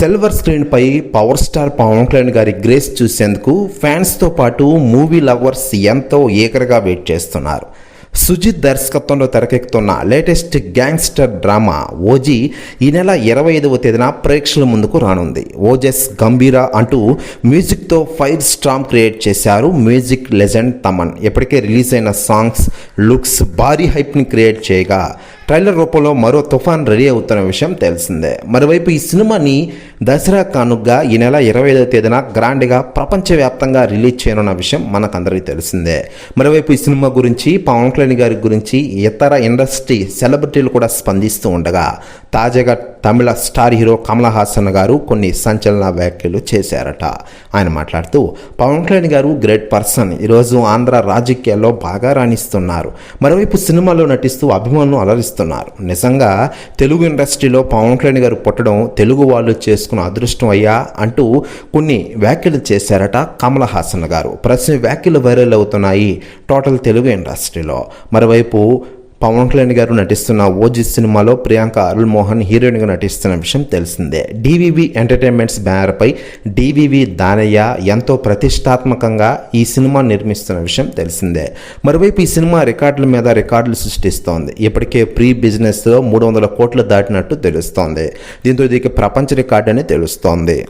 Silver స్క్రీన్పై power star Pawan Kalyan గారి grace చూసేందుకు ఫ్యాన్స్తో పాటు మూవీ లవర్స్ ఎంతో ఏకరగా వెయిట్ చేస్తున్నారు. సుజిత్ దర్శకత్వంలో తెరకెక్కుతున్న లేటెస్ట్ గ్యాంగ్స్టర్ డ్రామా ఓజీ ఈ నెల ఇరవై ఐదవ తేదీన ప్రేక్షకుల ముందుకు రానుంది. ఓజెస్ గంభీర అంటూ మ్యూజిక్తో ఫైర్ స్టామ్ క్రియేట్ చేశారు మ్యూజిక్ లెజెండ్ తమన్. ఇప్పటికే రిలీజ్ అయిన సాంగ్స్ లుక్స్ భారీ హైప్ని క్రియేట్ చేయగా ట్రైలర్ రూపంలో మరో తుఫాన్ రెడీ అవుతున్న విషయం తెలిసిందే. మరోవైపు ఈ సినిమాని దసరా కానుగ్గా ఈ నెల ఇరవై ఐదో తేదీన గ్రాండ్గా ప్రపంచవ్యాప్తంగా రిలీజ్ చేయనున్న విషయం మనకందరికీ తెలిసిందే. మరోవైపు ఈ సినిమా గురించి పవన్ కళ్యాణ్ గారి గురించి ఇతర ఇండస్ట్రీ సెలబ్రిటీలు కూడా స్పందిస్తూ ఉండగా తాజాగా తమిళ స్టార్ హీరో కమల్ హాసన్ గారు కొన్ని సంచలన వ్యాఖ్యలు చేశారట. ఆయన మాట్లాడుతూ పవన్ కళ్యాణ్ గారు గ్రేట్ పర్సన్. ఈరోజు ఆంధ్ర రాజకీయాల్లో బాగా రాణిస్తున్నారు. మరోవైపు సినిమాలో నటిస్తూ అభిమానులు అలరిస్తున్నారు. నిజంగా తెలుగు ఇండస్ట్రీలో పవన్ కళ్యాణ్ గారు పుట్టడం తెలుగు వాళ్ళు చేసుకున్న అదృష్టం అయ్యా అంటూ కొన్ని వ్యాఖ్యలు చేశారట కమల్ హాసన్ గారు. ప్రస్తుతం వ్యాఖ్యలు వైరల్ అవుతున్నాయి. టోటల్ తెలుగు ఇండస్ట్రీలో. మరోవైపు పవన్ కళ్యాణ్ గారు నటిస్తున్న ఓజీ సినిమాలో ప్రియాంక అరుల్ మోహన్ హీరోయిన్గా నటిస్తున్న విషయం తెలిసిందే. డివివి ఎంటర్టైన్మెంట్స్ బ్యానర్పై డివివి దానయ్య ఎంతో ప్రతిష్టాత్మకంగా ఈ సినిమా నిర్మిస్తున్న విషయం తెలిసిందే. మరోవైపు ఈ సినిమా రికార్డుల మీద రికార్డులు సృష్టిస్తోంది. ఇప్పటికే ప్రీ బిజినెస్లో మూడు వందల కోట్లు దాటినట్టు తెలుస్తోంది. దీంతో ఇది ప్రపంచ రికార్డు అని తెలుస్తోంది.